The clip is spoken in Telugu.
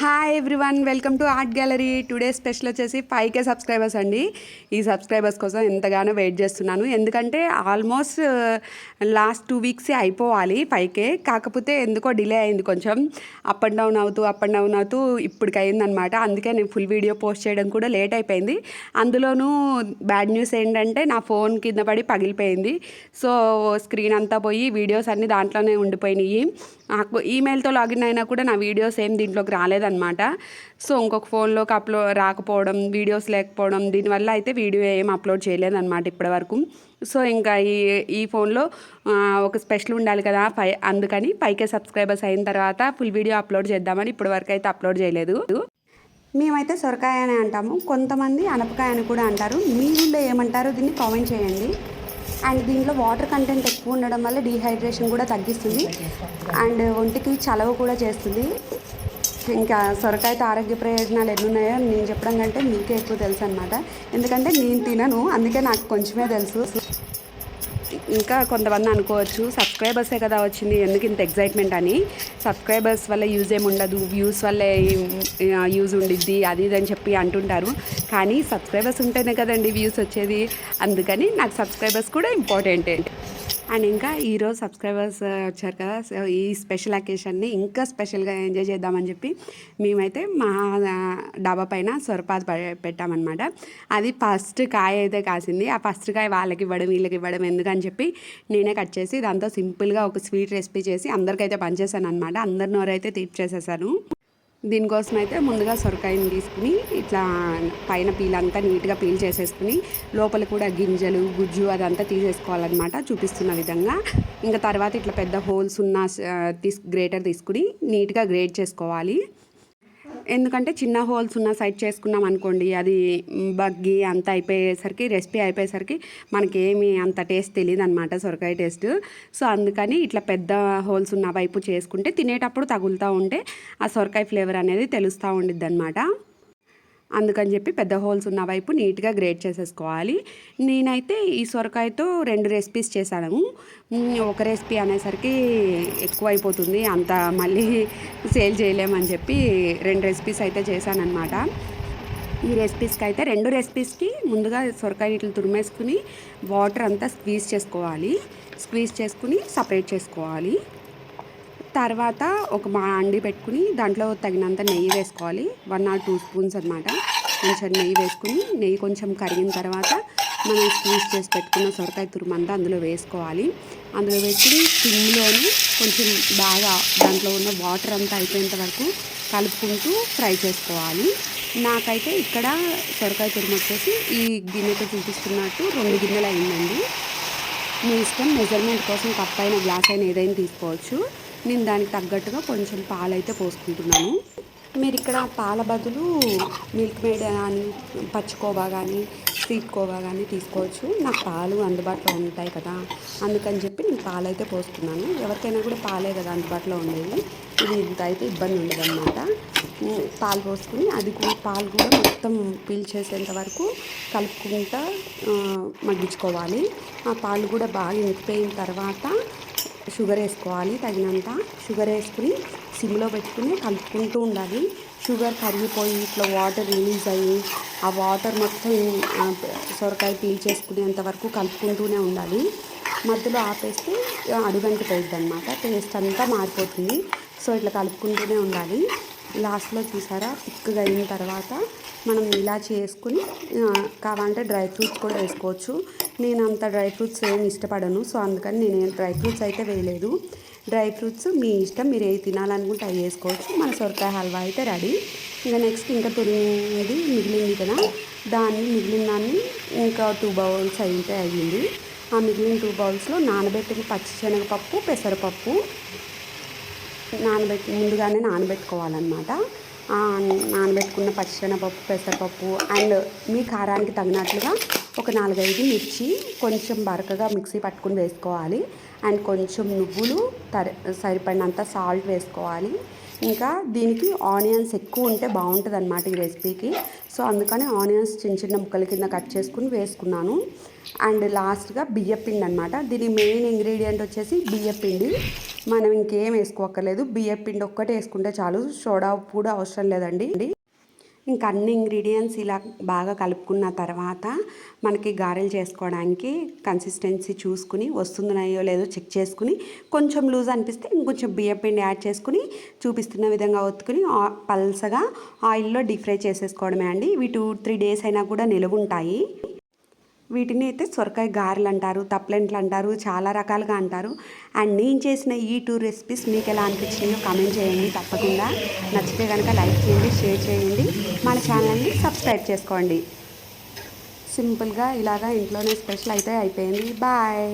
Hi everyone welcome to art gallery today special వచ్చేసి ఫైవ్ కే సబ్స్క్రైబర్స్ అండి. ఈ సబ్స్క్రైబర్స్ కోసం ఎంతగానో వెయిట్ చేస్తున్నాను. ఎందుకంటే ఆల్మోస్ట్ లాస్ట్ టూ వీక్స్ అయిపోవాలి ఫైవ్ కే కాకపోతే ఎందుకో డిలే అయింది కొంచెం. అప్ అండ్ డౌన్ అవుతూ అప్ అండ్ డౌన్ అవుతూ ఇప్పటికి అయిందనమాట అందుకే నేను ఫుల్ వీడియో పోస్ట్ చేయడం కూడా లేట్ అయిపోయింది. అందులోనూ బ్యాడ్ న్యూస్ ఏంటంటే నా ఫోన్ కింద పడి పగిలిపోయింది. సో స్క్రీన్ అంతా పోయి వీడియోస్ అన్నీ దాంట్లోనే ఉండిపోయినాయి. నాకు ఈమెయిల్తో లాగిన్ అయినా కూడా నా వీడియోస్ ఏం దీంట్లోకి రాలేదు అనమాట సో ఇంకొక ఫోన్లోకి అప్లో రాకపోవడం వీడియోస్ లేకపోవడం దీనివల్ల అయితే వీడియో ఏం అప్లోడ్ చేయలేదన్నమాట ఇప్పటివరకు. సో ఇంకా ఈ ఈ ఫోన్లో ఒక స్పెషల్ ఉండాలి కదా పై అందుకని పైకే సబ్స్క్రైబర్స్ అయిన తర్వాత ఫుల్ వీడియో అప్లోడ్ చేద్దామని ఇప్పటివరకు అయితే అప్లోడ్ చేయలేదు. మేమైతే సొరకాయ అని అంటాము. కొంతమంది అనపకాయ అని కూడా అంటారు. మీ ఊళ్ళో ఏమంటారో దీన్ని కామెంట్ చేయండి. అండ్ దీంట్లో వాటర్ కంటెంట్ ఎక్కువ ఉండడం వల్ల డీహైడ్రేషన్ కూడా తగ్గిస్తుంది. అండ్ ఒంటికి చలవ కూడా చేస్తుంది. ఇంకా సొరకాయతో ఆరోగ్య ప్రయోజనాలు ఎన్ని ఉన్నాయో నేను చెప్పడం కంటే మీకే ఎక్కువ తెలుసు అనమాట ఎందుకంటే నేను తినను అందుకే నాకు కొంచెమే తెలుసు. ఇంకా కొంతమంది అనుకోవచ్చు సబ్స్క్రైబర్సే కదా వచ్చింది ఎందుకు ఇంత ఎగ్జైట్మెంట్ అని. సబ్స్క్రైబర్స్ వల్ల యూజ్ ఏమి ఉండదు వ్యూస్ వల్లే యూజ్ ఉండిద్ది అది ఇది అని చెప్పి అంటుంటారు. కానీ సబ్స్క్రైబర్స్ ఉంటేనే కదండి వ్యూస్ వచ్చేది. అందుకని నాకు సబ్స్క్రైబర్స్ కూడా ఇంపార్టెంట్ అండ్ ఇంకా ఈరోజు సబ్స్క్రైబర్స్ uh, వచ్చారు కదా. సో ఈ స్పెషల్ అకేషన్ని ఇంకా స్పెషల్గా ఎంజాయ్ చేద్దామని చెప్పి మేమైతే మా డాబా పైన సొరపాత పెట్టామన్నమాట. అది ఫస్ట్ కాయ అయితే కాసింది. ఆ ఫస్ట్ కాయ వాళ్ళకి ఇవ్వడం వీళ్ళకి ఇవ్వడం ఎందుకని చెప్పి నేనే కట్ చేసి దాంతో సింపుల్గా ఒక స్వీట్ రెసిపీ చేసి అందరికైతే పనిచేశాను అనమాట అందరి నోరైతే తీర్చేసేసాను దీనికోసం అయితే ముందుగా సొరకాయని తీసుకుని ఇట్లా పైన పీల్ అంతా నీట్గా పీల్ చేసేసుకుని లోపల కూడా గింజలు గుజ్జు అదంతా తీసేసుకోవాలన్నమాట చూపిస్తున్న విధంగా. ఇంకా తర్వాత ఇట్లా పెద్ద హోల్స్ ఉన్న తీసు తీస్ గ్రేటర్ తీసుకుని నీట్గా గ్రేట్ చేసుకోవాలి. ఎందుకంటే చిన్న హోల్స్ ఉన్న సైడ్ చేసుకున్నాం అనుకోండి అది బగ్గి అంత అయిపోయేసరికి రెసిపీ అయిపోయేసరికి మనకి ఏమి అంత టేస్ట్ తెలియదు అనమాట సొరకాయ టేస్ట్. సో అందుకని ఇట్లా పెద్ద హోల్స్ ఉన్న వైపు చేసుకుంటే తినేటప్పుడు తగులుతూ ఉంటే ఆ సొరకాయ ఫ్లేవర్ అనేది తెలుస్తూ ఉండిద్ది అనమాట అందుకని చెప్పి పెద్ద హోల్స్ ఉన్న వైపు నీట్గా గ్రేట్ చేసేసుకోవాలి. నేనైతే ఈ సొరకాయతో రెండు రెసిపీస్ చేశాను. ఒక రెసిపీ అనేసరికి ఎక్కువ అయిపోతుంది అంత మళ్ళీ సేల్ చేయలేమని చెప్పి రెండు రెసిపీస్ అయితే చేశానన్నమాట. ఈ రెసిపీస్కి అయితే రెండు రెసిపీస్కి ముందుగా సొరకాయ ఇట్లు తురిమేసుకుని వాటర్ అంతా స్క్వీజ్ చేసుకోవాలి. స్క్వీజ్ చేసుకుని సపరేట్ చేసుకోవాలి. తర్వాత ఒక అండి పెట్టుకుని దాంట్లో తగినంత నెయ్యి వేసుకోవాలి. వన్ ఆర్ టూ స్పూన్స్ అనమాట కొంచెం నెయ్యి వేసుకుని నెయ్యి కొంచెం కరిగిన తర్వాత మనం స్క్వీజ్ చేసి పెట్టుకున్న సొరకాయ తురుమంతా అందులో వేసుకోవాలి. అందులో వేసుకుని సిమ్లోని కొంచెం బాగా దాంట్లో ఉన్న వాటర్ అంతా అయిపోయేంత వరకు కలుపుకుంటూ ఫ్రై చేసుకోవాలి. నాకైతే ఇక్కడ సొరకాయ తురుము వచ్చేసి ఈ గిన్నెతో చూపిస్తున్నట్టు రెండు గిన్నెలు అయిందండి. మీ ఇష్టం మెజర్మెంట్ కోసం కప్ అయిన గ్లాస్ అయిన ఏదైనా తీసుకోవచ్చు. నేను దానికి తగ్గట్టుగా కొంచెం పాలైతే పోసుకుంటున్నాను. మీరు ఇక్కడ పాల బదులు మిల్క్ మేడ్ కానీ పచ్చికోవా కానీ స్వీట్ కోవా కానీ తీసుకోవచ్చు. నాకు పాలు అందుబాటులో ఉంటాయి కదా అందుకని చెప్పి నేను పాలు అయితే పోస్తున్నాను. ఎవరికైనా కూడా పాలే కదా అందుబాటులో ఉండేది. ఇది ఇంత అయితే ఇబ్బంది ఉండదన్నమాట. పాలు పోసుకుని అది కూడా పాలు కూడా మొత్తం పీల్చేసేంత వరకు కలుపుకుంటా మగ్గించుకోవాలి. ఆ పాలు కూడా బాగా ఇంకిపోయిన తర్వాత షుగర్ వేసుకోవాలి తగినంత షుగర్ వేసుకుని సిమ్లో పెట్టుకుని కలుపుకుంటూ ఉండాలి. షుగర్ కరిగిపోయి ఇట్లా వాటర్ రిలీజ్ అయ్యి ఆ వాటర్ మొత్తం సొరకాయ పీల్చేసుకునేంత వరకు కలుపుకుంటూనే ఉండాలి. మధ్యలో ఆపేస్తే అడుగంటిపోయిద్ది అనమాట టేస్ట్ అంతా మారిపోతుంది. సో ఇట్లా కలుపుకుంటూనే ఉండాలి. లాస్ట్లో చూసారా? థిక్గా అయిన తర్వాత మనం ఇలా చేసుకుని కావాలంటే డ్రై ఫ్రూట్స్ కూడా వేసుకోవచ్చు. నేను అంత డ్రై ఫ్రూట్స్ ఏమి ఇష్టపడను. సో అందుకని నేను డ్రై ఫ్రూట్స్ అయితే వేయలేదు. డ్రై ఫ్రూట్స్ మీ ఇష్టం మీరు ఏవి తినాలనుకుంటే అవి వేసుకోవచ్చు. మన సొరకాయ హల్వా అయితే రెడీ. ఇంకా నెక్స్ట్ ఇంకా తురిమింది మిగిలింది కదా దాన్ని మిగిలిన దాన్ని ఇంకా టూ బౌల్స్ అయితే అయ్యింది. ఆ మిగిలిన టూ బౌల్స్లో నానబెట్టిన పచ్చిశనగపప్పు పెసరపప్పు నానబెట్టి ముందుగానే నానబెట్టుకోవాలన్నమాట. నానబెట్టుకున్న పచ్చిశనగపప్పు పెసరపప్పు అండ్ మీ కారానికి తగినట్లుగా ఒక నాలుగైదు మిర్చి కొంచెం బరకగా మిక్సీ పట్టుకుని వేసుకోవాలి. అండ్ కొంచెం నువ్వులు తర సరిపడినంత సాల్ట్ వేసుకోవాలి. ఇంకా దీనికి ఆనియన్స్ ఎక్కువ ఉంటే బాగుంటుంది అనమాట ఈ రెసిపీకి. సో అందుకని ఆనియన్స్ చిన్న చిన్న ముక్కల కింద కట్ చేసుకుని వేసుకున్నాను. అండ్ లాస్ట్గా బియ్యపిండి అనమాట దీని మెయిన్ ఇంగ్రీడియంట్ వచ్చేసి బియ్యపిండి. మనం ఇంకేం వేసుకోక్కర్లేదు. బియ్యపిండి ఒక్కటే వేసుకుంటే చాలు. సోడా ఉప్పు కూడా అవసరం లేదండి. ఇంకా అన్ని ఇంగ్రీడియంట్స్ ఇలా బాగా కలుపుకున్న తర్వాత మనకి గారెలు చేసుకోవడానికి కన్సిస్టెన్సీ చూసుకుని వస్తుందనయో లేదో చెక్ చేసుకుని కొంచెం లూజ్ అనిపిస్తే ఇంకొంచెం బియ్యం పిండి యాడ్ చేసుకుని చూపిస్తున్న విధంగా ఒత్తుకుని పల్సగా ఆయిల్లో డీప్ ఫ్రై చేసేసుకోవడమే అండి. ఇవి టూ త్రీ డేస్ అయినా కూడా నిలువ ఉంటాయి వీటిని అయితే సొరకాయ గారెలు అంటారు తప్లెంట్లు అంటారు చాలా రకాలుగా అంటారు. అండ్ నేను చేసిన ఈ టూ రెసిపీస్ మీకు ఎలా అనిపించినాయో కామెంట్ చేయండి. తప్పకుండా నచ్చితే కనుక లైక్ చేయండి షేర్ చేయండి. మన ఛానల్ని సబ్స్క్రైబ్ చేసుకోండి. సింపుల్గా ఇలాగా ఇంట్లోనే స్పెషల్ అయితే అయిపోయింది. బాయ్.